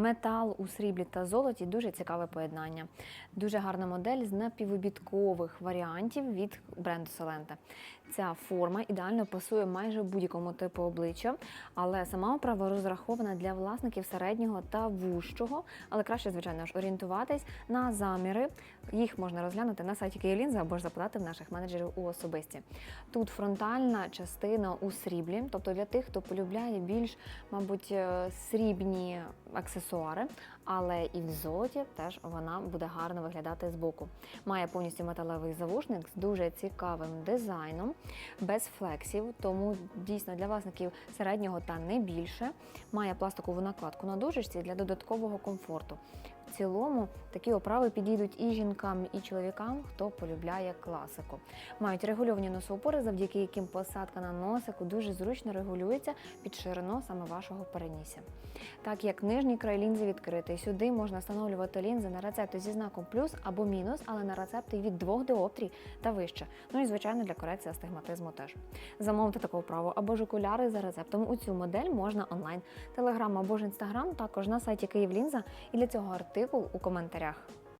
Метал у сріблі та золоті дуже цікаве поєднання. Дуже гарна модель з напівобідкових варіантів від бренду Solente. Ця форма ідеально пасує майже будь-якому типу обличчя, але сама оправа розрахована для власників середнього та вужчого, але краще, звичайно ж, орієнтуватись на заміри. Їх можна розглянути на сайті Київлінза або ж запитати в наших менеджерів у особисті. Тут фронтальна частина у сріблі, тобто для тих, хто полюбляє більш, мабуть, е, срібні аксесуари, але і в золоті теж вона буде гарно виглядати збоку. Має повністю металевий завушник з дуже цікавим дизайном, без флексів, тому дійсно для власників середнього та не більше. Має пластикову накладку на дужечці для додаткового комфорту. Цілому такі оправи підійдуть і жінкам, і чоловікам, хто полюбляє класику. Мають регульовані носоупори, завдяки яким посадка на носику дуже зручно регулюється під ширину саме вашого перенісся. Так як нижній край лінзи відкритий, сюди можна встановлювати лінзи на рецепти зі знаком плюс або мінус, але на рецепти від 2 діоптрій та вище. Ну і звичайно для корекції астигматизму теж. Замовити таку вправу або ж окуляри за рецептом у цю модель можна онлайн, телеграм або ж інстаграм, також на сайті Київлінза і для цього артикул у коментарях.